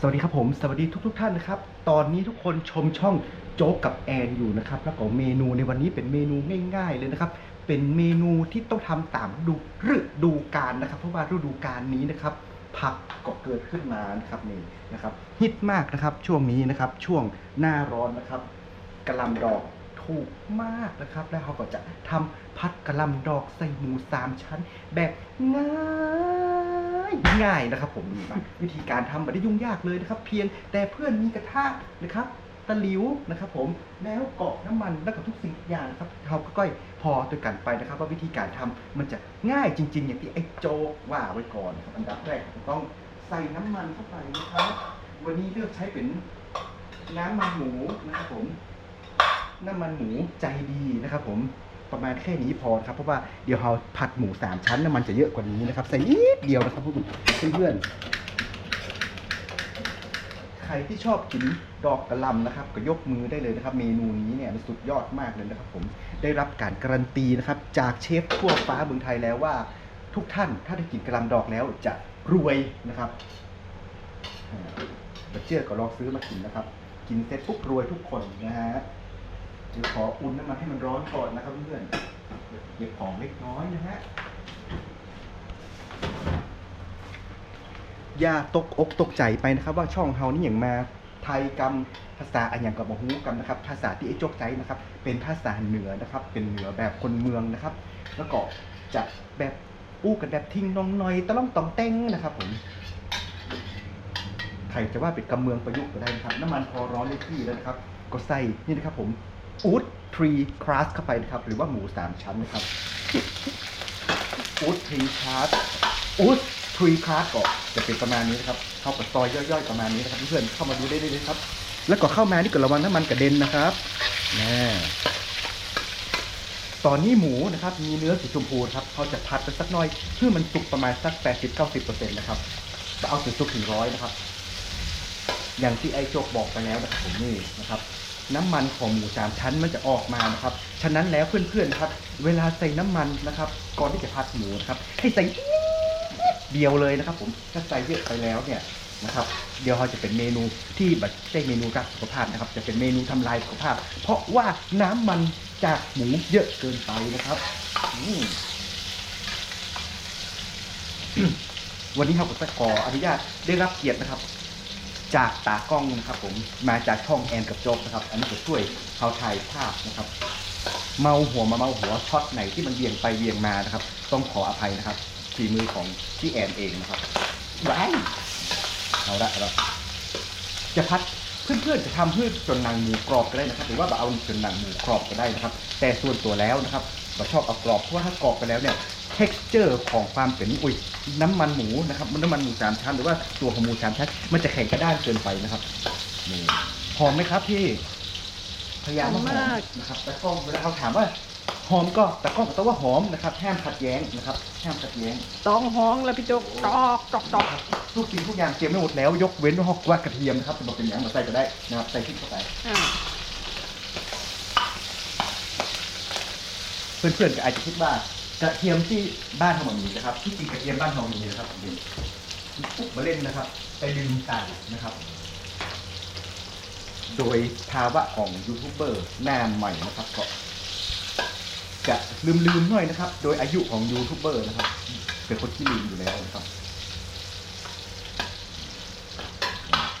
สวัสดีครับผม สวัสดีทุกทท่านนะครับ ตอนนี้ทุกคนชมช่องโจ๊กกับแอนอยู่นะครับ แล้วก็เมนูในวันนี้เป็นเมนูง่าย ๆ เลยนะครับ เป็นเมนูที่ต้องทำตามฤดูฤดูกาลนะครับ เพราะว่าฤดูกาลนี้นะครับ ผักก็เกิดขึ้นมานะครับนี่นะครับฮิตมากนะครับช่วงนี้นะครับช่วงหน้าร้อนนะครับกระลำดอก ถูกมากนะครับ แล้วเขาก็จะทำผัดกระลำดอกใส่หมูสามชั้น แบบง่ายง่ายนะครับ ผมนี่มาวิธีการทำไม่ได้ยุ่งยากเลยนะครับ เพียงแต่เพื่อนมีกระทะนะครับตะลิวนะครับผมแล้วเกาะน้ำมันแล้วก็ทุกสิ่งอย่างครับเราก็ก้อยพอตัวกันไปนะครับ ว่าวิธีการทำมันจะง่ายจริง ๆ อย่างที่ไอ้โจกว่าไว้ก่อนครับอันดับแรกต้องใส่น้ำมันเข้าไปนะครับ วันนี้เลือกใช้เป็นน้ำมันหมูนะครับผม น้ำมันหมูใจดีนะครับผมประมาณแค่นี้พอครับเพราะว่าเดี๋ยวเราผัดหมูสามชั้นน้ำมันจะเยอะกว่านี้นะครับใส่นิดเดียวนะครับเพื่อนๆใครที่ชอบกินดอกกระลำนะครับ ก็ยกมือได้เลยนะครับ เมนูนี้เนี่ยสุดยอดมากเลยนะครับ ผมได้รับการการันตีนะครับ จากเชฟทั่วฟ้าเมืองไทยแล้วว่า ทุกท่านถ้าได้กินกระลำดอกแล้วจะรวยนะครับอ่าเชื่อก็ลองซื้อมากินนะครับ กินเสร็จปุ๊บรวยทุกคนนะฮะ เดี๋ยวขออุ่นน้ำมันให้มันร้อนก่อนนะครับเพื่อนเก็บของเล็กน้อยนะฮะอย่าตกอกตกใจไปนะครับ ว่าช่องเฮานี่อย่างมาไทยกรรมภาษาอันอย่างกับบฮูกรรมนะครับ ภาษาที่ไอ้โจกใจนะครับ เป็นภาษาเหนือนะครับ เป็นเหนือแบบคนเมืองนะครับ แล้วก็จะแบบอู้กันแบบทิ้งน้องหน่อยตะล่อมตองเต้งนะครับผมใครจะว่าเป็นกำเมืองประยุกต์ก็ได้นะครับ น้ำมันพอร้อนได้ที่แล้วนะครับ ก็ใส่นี่นะครับผม อูดทรีคราสเข้าไปนะครับ หรือว่าหมูสามชั้นนะครับอูดทรีคราสอูดทรีคราสก็จะเป็นประมาณนี้นะครับ เข้ากับซอยย่อยๆประมาณนี้นะครับเพื่อนๆเข้ามาดูได้เลยครับ แล้วก็เข้ามานี่ก็ระวังน้ำมันกระเด็นนะครับน่ตอนนี้หมูนะครับมีเนื้อสีชมพูนะครับเขาจะพัดไปสักน่อยเพื่อมันสุกประมาณสัก 80-90%นะครับจะเอาถึงสุกถึงร้อยนะครับ อย่างที่ไอ้โจกบอกไปแล้วนะครับผมนี่นะครับ น้ำมันของหมูสามชั้นมันจะออกมานะครับ ฉะนั้นแล้วเพื่อนๆนะครับ เวลาใส่น้ำมันนะครับ ก่อนที่จะผัดหมูนะครับ ให้ใส่เดียวเลยนะครับ ผมถ้าใส่เยอะไปแล้วเนี่ยนะครับ เดี๋ยวเราจะเป็นเมนูที่แบบใช่เมนูรักสุขภาพนะครับ จะเป็นเมนูทำลายสุขภาพ เพราะว่าน้ำมันจากหมูเยอะเกินไปนะครับวันนี้เราก็จะขออนุญาตได้รับเกียรตินะครับ จากตากล้องนะครับ ผมมาจากช่องแอนกับโจ๊กนะครับ อันนี้จะช่วยเขาถ่ายภาพนะครับ เมาหัวมาเมาหัวช็อตไหนที่มันเวียงไปเวียงมานะครับ ต้องขออภัยนะครับฝีมือของพี่แอนเองนะครับว้ายเอาละเอาละจะพัดเพื่อนๆจะทำเพื่อจนหนังหมูกรอบก็ได้นะครับ หรือว่าเอาจนหนังหมูกรอบก็ได้นะครับ แต่ส่วนตัวแล้วนะครับเราชอบเอากรอบเพราะว่าถ้ากรอบไปแล้วเนี่ย texture ของความเป็นอุ้ยน้ำมันหมูนะครับน้ำมันหมูสามชั้นหรือว่าตัวของหมูสามชั้นมันจะแข็งกระด้างเกินไปนะครับนี่หอมไหมครับพี่พยายามว่าหอหอมมากนะครับแต่ก็เวลาเขาถามว่าหอมก็แต่ก็ต้องว่าหอมนะครับห้ามขัดแย้งนะครับห้ามขัดแย้งต้องห้องแล้วพี่โจ๊กตอกตอกตอกทุกสิ่งทุกอย่างเตรียมไว้หมดแล้ว ยกเว้นฮอกว่ากระเทียมนะครับจะบอกเป็นอย่างมาใส่ก็ได้นะครับใส่พริกเข้าไปอ่าเพื่อนๆก็อาจจะคิดว่า กระเทียมที่บ้านทำแบบนี้นะครับที่จริงกระเทียมบ้านทำแบบนี้นะครับปุ๊บมาเล่นนะครับ ไปลืมใส่นะครับ โดยภาวะของยูทูบเบอร์หน้าใหม่นะครับก็จะลืมๆหน่อยนะครับ โดยอายุของยูทูบเบอร์นะครับ เป็นคนที่ลืมอยู่แล้วนะครับ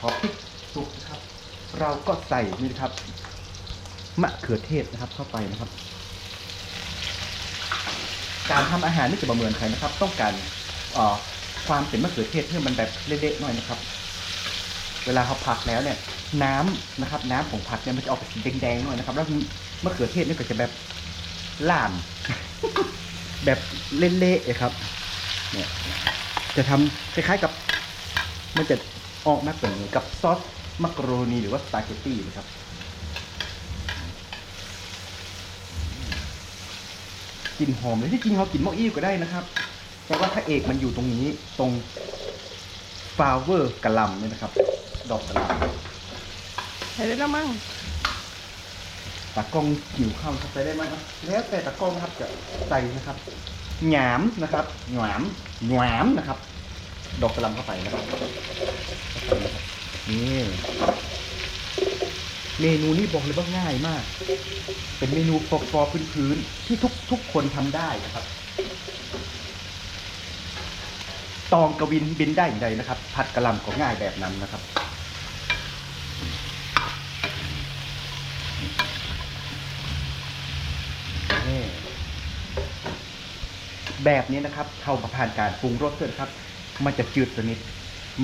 พอพริกสุกนะครับ เราก็ใส่นี่นะครับมะเขือเทศนะครับเข้าไปนะครับ การทำอาหารนี่จะประเมินใครนะครับ ต้องการความเป็นมะเขือเทศให้มันแบบเละๆหน่อยนะครับ เวลาเขาผัดแล้วเนี่ยน้ำนะครับ น้ำของผัดเนี่ยมันจะออกเป็นสีแดงๆหน่อยนะครับ แล้วมะเขือเทศนี่ก็จะแบบล่าม แบบเละๆเลยครับ เนี่ย จะทำคล้ายๆกับ มันจะออกมาเหมือนกับซอสมักโรนีหรือว่าสปาเกตตี้นะครับ กลิ่นหอมเลยที่จริงเรากินหม้ออี้ก็ได้นะครับ แต่ว่าถ้าเอกมันอยู่ตรงนี้ตรงฟลาเวอร์กะหล่ำเนี่ยนะครับ ดอกกะหล่ใส่ได้แล้วมั้งำตากล้องหิวข้าวครับใส่ได้ไหมครับแล้วแต่ตากล้องนะครับจะใส่นะครับหยามนะครับหยามหยามนะครับ ดอกกะหล่ำเข้าไปนะครับเข้าไปนะครับนี่ เมนูนี้บอกเลยว่าง่ายมาก เป็นเมนูฟอฟอพื้นๆที่ทุกทุกคนทำได้นะครับ ตองกระวินบินได้อย่างไรนะครับ ผัดกระหลำก็ง่ายแบบนั้นนะครับแบบนี้นะครับเข้ามาผ่านการปรุงรสด้วยนครับ มันจะจืดสนิท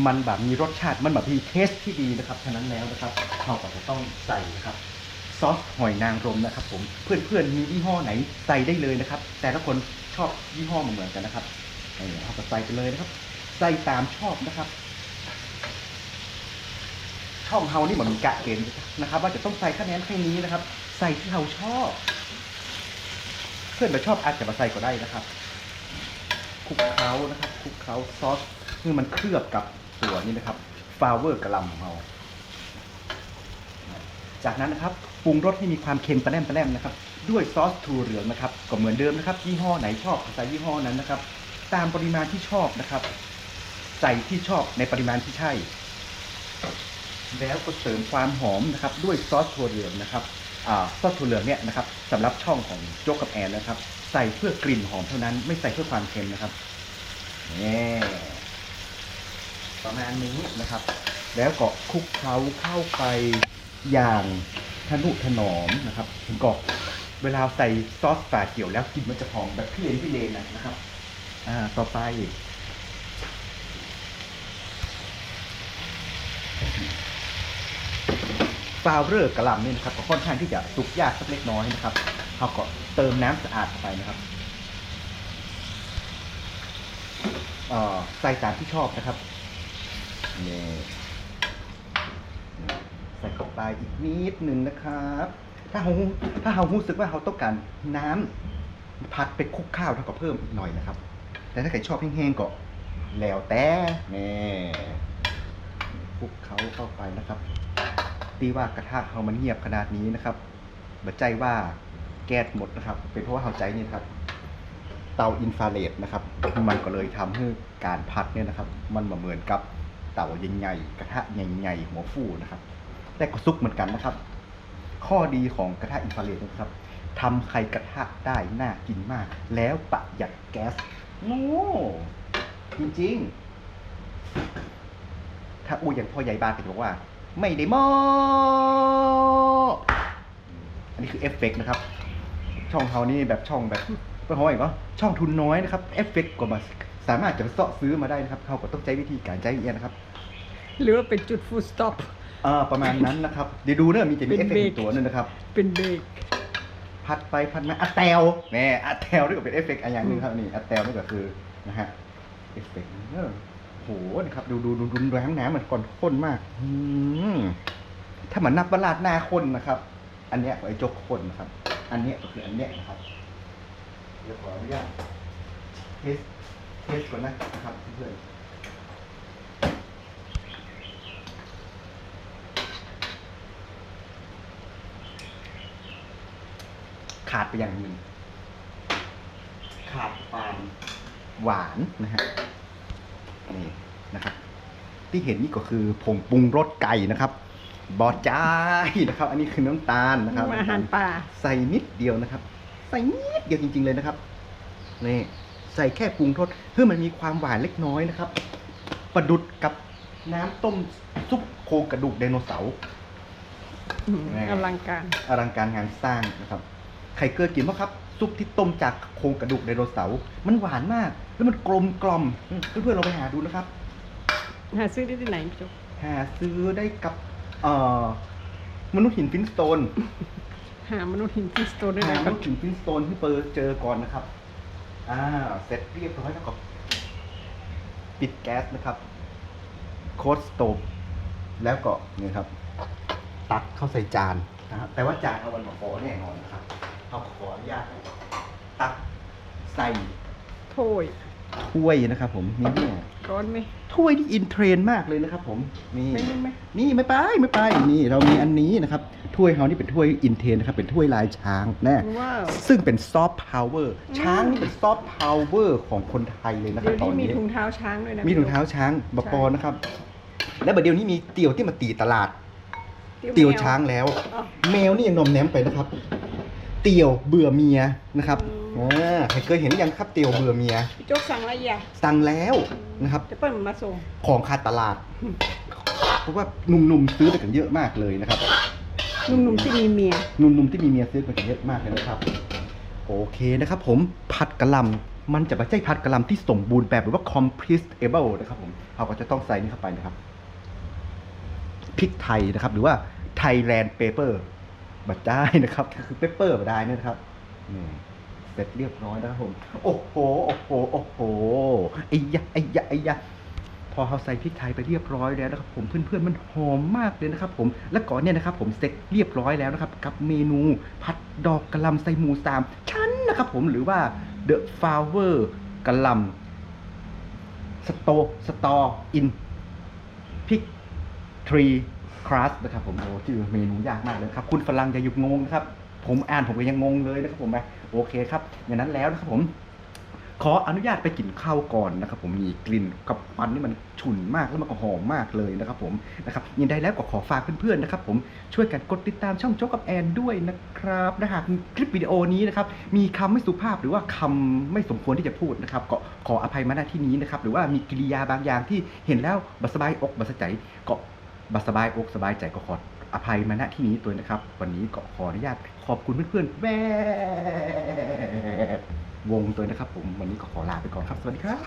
มันแบบมีรสชาติมันแบบมีเทสที่ดีนะครับฉะนั้นแล้วนะครับเราก็จะต้องใส่นะครับซอสหอยนางรมนะครับผมเพื่อนๆมียี่ห้อไหนใส่ได้เลยนะครับ แต่ละคนชอบยี่ห้อเหมือนกันนะครับเอาไปใส่ไปเลยนะครับ ใส่ตามชอบนะครับ ช่องเฮานี่เหมือนกะเกณฑ์นะครับ ว่าจะต้องใส่คะแนนแค่นี้นะครับ ใส่ที่เฮาชอบ เพื่อนเราชอบอาจจะมาใส่ก็ได้นะครับคลุกเคล้านะครับคลุกเคล้าซอสคือมันเคลือบกับ ตัวนี้นะครับฟลาเวอร์กระลำของเรา จากนั้นนะครับปรุงรสให้มีความเค็มปะแนมปะแนมนะครับ ด้วยซอสถั่วเหลืองนะครับก็เหมือนเดิมนะครับ ยี่ห้อไหนชอบใส่ยี่ห้อนั้นนะครับ ตามปริมาณที่ชอบนะครับ ใส่ที่ชอบในปริมาณที่ใช่ แล้วก็เสริมความหอมนะครับ ด้วยซอสถั่วเหลืองนะครับอซอสถั่วเหลืองเนี่ยนะครับสำหรับช่องของโจ๊กกับแอนนะครับ ใส่เพื่อกลิ่นหอมเท่านั้นไม่ใส่เพื่อความเค็มนะครับนี่ ประมาณนี้นะครับ แล้วก็คลุกเคล้าเข้าไปอย่างทนุถนอมนะครับถึงก็เวลาใส่ซอสฝาเขียวแล้วกลิ่นมันจะหอมแบบพี่เลนพี่เลนนะนะครับ อ่าต่อไปฟาวเรอร์กระหลำเนี่ยนะครับก็ค่อนข้างที่จะสุกยากสักเล็กน้อยนะครับเขาก็เติมน้ำสะอาดไปนะครับใส่ตามที่ชอบนะครับ นี่ใส่เข้าไปอีกนิดหนึ่งนะครับ ถ้าเราถ้าเรารู้สึกว่าเราต้องการน้ำพัดไปคลุกข้าวเท่ากับเพิ่มอีกหน่อยนะครับ แต่ถ้าใครชอบแห้งๆก็แล้วแต่นี่คลุกเขาเข้าไปนะครับ ตีว่ากระทะเขามันเงียบขนาดนี้นะครับบัใจว่าแก๊สหมดนะครับ เป็นเพราะว่าเขาใจนี่ครับ เตาอินฟราเรดนะครับ มันก็เลยทำให้การพัดเนี่ยนะครับ มันเหมือนกับ เตาใหญ่ๆกระทะใหญ่ๆหัวฟูนะครับแต่ก็ซุกเหมือนกันนะครับ ข้อดีของกระทะอินฟราเรดนะครับทำไข่กระทะได้น่ากินมาก แล้วประหยัดแก๊สโอ้จริงๆ ถ้าอู้อย่างพ่อใหญ่บ้านก็จะบอกว่า ไม่ได้มออันนี้คือเอฟเฟกต์นะครับ ช่องเขานี่แบบช่องแบบเป็นของอะไรก็ช่องทุนน้อยนะครับ เอฟเฟกต์ก็มา สามารถจะเสาะซื้อมาได้นะครับ เขาก็ต้องใช้วิธีการใช้เอียนะครับ หรือว่าเป็นจุดฟูลสต็อปอ่าประมาณนั้นนะครับ เดี๋ยวดูเนอะมีจะมีเป็เอนฟเฟกต์อีกเบรกตัวหนึงนะครับ เป็นเบรกพัดไปพัดมาอะแตลแน่อะแตลนี่ก็เป็นเอฟเฟกต์อันอย่างหนึ่งครับนี่อะแตลนี่ก็คือนะฮะเอฟเฟกต์เออโหนะครับดูดูดูดูแรงน้ำมันก่อนข้นมากอืมถ้ามันนับว่าราดหน้าข้นนะครับ อันเนี้ยไอ้โจกข้นนะครับ อันเนี้ยก็คืออันเนี้ยนะครับเดี๋ยวขออนุญาตเทส เทสก่อนนะครับเพื่อนขาดไปอย่างหนึ่งขาดความหวานนะฮะนี่นะครับที่เห็นนี่ก็คือผงปรุงรสไก่นะครับ บอจ้ายนะครับ อันนี้คือน้ำตาลนะครับอาหารป่าใส่นิดเดียวนะครับ ใส่นิดเดียวจริง ๆเลยนะครับนี่ ใส่แค่ปรุงรสเพื่อมันมีความหวานเล็กน้อยนะครับ ประดุดกับน้ำต้มซุปโครงกระดูกไดโนเสาร์อืมแน่อลังการอลังการงานสร้างนะครับใครเคยกินไหมครับ ซุปที่ต้มจากโครงกระดูกไดโนเสาร์มันหวานมาก แล้วมันกลมกล่อมอืมเพื่อนๆเราไปหาดูนะครับ หาซื้อได้ที่ไหนพี่โจ๊กหาซื้อได้กับเอ่อมนุษย์หินฟินสโตน หามนุษย์หินฟิสโตนได้ไหมหามครันุบษย์หินฟินสโตนที่เปิดเจอก่อนนะครับ อ่า เสร็จเรียบร้อยแล้วก็ปิดแก๊สนะครับ โคดสโตบแล้วก็นี่ครับ ตักเข้าใส่จานนะฮะแต่ว่าจานเอาวันมาขอแน่นอนนะครับเขาขออนุญาตตักใส่ โถย ถ้วยนะครับ ผมนี่เนี่ยร้อนไหมถ้วยที่อินเทรนด์มากเลยนะครับ ผมนี่ไม่ไม่ไม่นี่ไม่ไปไม่ไปนี่ เรามีอันนี้นะครับถ้วยเฮานี่เป็นถ้วยอินเทรนด์นะครับเป็นถ้วยลายช้างนะว้าวซึ่งเป็นซอฟต์พาวเวอร์ช้างนี่เป็นซอฟต์พาวเวอร์ของคนไทยเลยนะครัเดี๋บยวตอนี้นมีนี้ ถุงเท้าช้างด้วยนะมีพี่ถุโจ๊งกเท้าช้างบปอนะครับ และบัดเดี๋ยวนี้มีเตียวที่มาตีตลาด เตียวช้างแล้วอ๋อแมวนี่ยังนมแนมไปนะครับ เตียวเบื่อเมียนะครับ อืม อ่าใครเคยเห็นหรือยังครับเตียวเบื่อเมีย พี่โจ๊กสั่งอะไรอะสั่งแล้วนะครับ จะเปิ้ลมาส่ง ของขาดตลาด เพราะว่าหนุ่มๆซื้อไปกันเยอะมากเลยนะครับ หนุ่มๆที่มีเมีย หนุ่มๆที่มีเมียซื้อไปกันเยอะมากเลยนะครับ โอเคนะครับ ผมผัดกะหล่ำมันจะไม่ใช่ผัดกะหล่ำที่สมบูรณ์แบบหรือว่า compostable นะครับผมเราก็จะต้องใส่นี่เข้าไปนะครับพริกไทยนะครับ หรือว่า Thailand pepper บัดได้นะครับ คือ pepper บัดได้นะครับนี่ เสร็จเรียบร้อยนะครับผม โอ้โห โอ้โห โอ้โหไอ้ยะไอ้ยะไอ้ยะพอเราใส่พริกไทยไปเรียบร้อยแล้วนะครับผมเพื่อนๆมันหอมมากเลยนะครับผมและก่อนเนี่ยนะครับผมเสร็จเรียบร้อยแล้วนะครับกับเมนูผัดดอกกระลำใส่หมูสามชั้นนะครับผมหรือว่า The Flower กระลำสโตสตออินพิกทรีครัสนะครับผมโอ้ชื่อเมนูยากมากเลยครับ คุณฝรั่งอย่าหยุดงงนะครับ ผมอ่านผมก็ยังงงเลยนะครับผมนะโอเคครับอย่างนั้นแล้วนะครับผม ขออนุญาตไปกินข้าวก่อนนะครับ ผมมีกลิ่นกับควันนี่มันฉุนมากแล้วมันก็หอมมากเลยนะครับผมนะครับยินได้แล้วก็ขอฝากเพื่อนๆนะครับ ผมช่วยกันกดติดตามช่องโจ๊กกับแอนด้วยนะครับนะหากคลิปวิดีโอนี้นะครับมีคำไม่สุภาพหรือว่าคำไม่สมควรที่จะพูดนะครับ ก็ขออภัยมาณที่นี้นะครับหรือว่ามีกิริยาบางอย่างที่เห็นแล้วบัสบายอกบัสใจก็บัสบายอกสบายใจก็ขออภัยมาณที่นี้ตัวนะครับ วันนี้ก็ขออนุญาต ขอบคุณเพื่อนๆแววงตัวนะครับผม วันนี้ก็ขอลาไปก่อนครับ สวัสดีครับ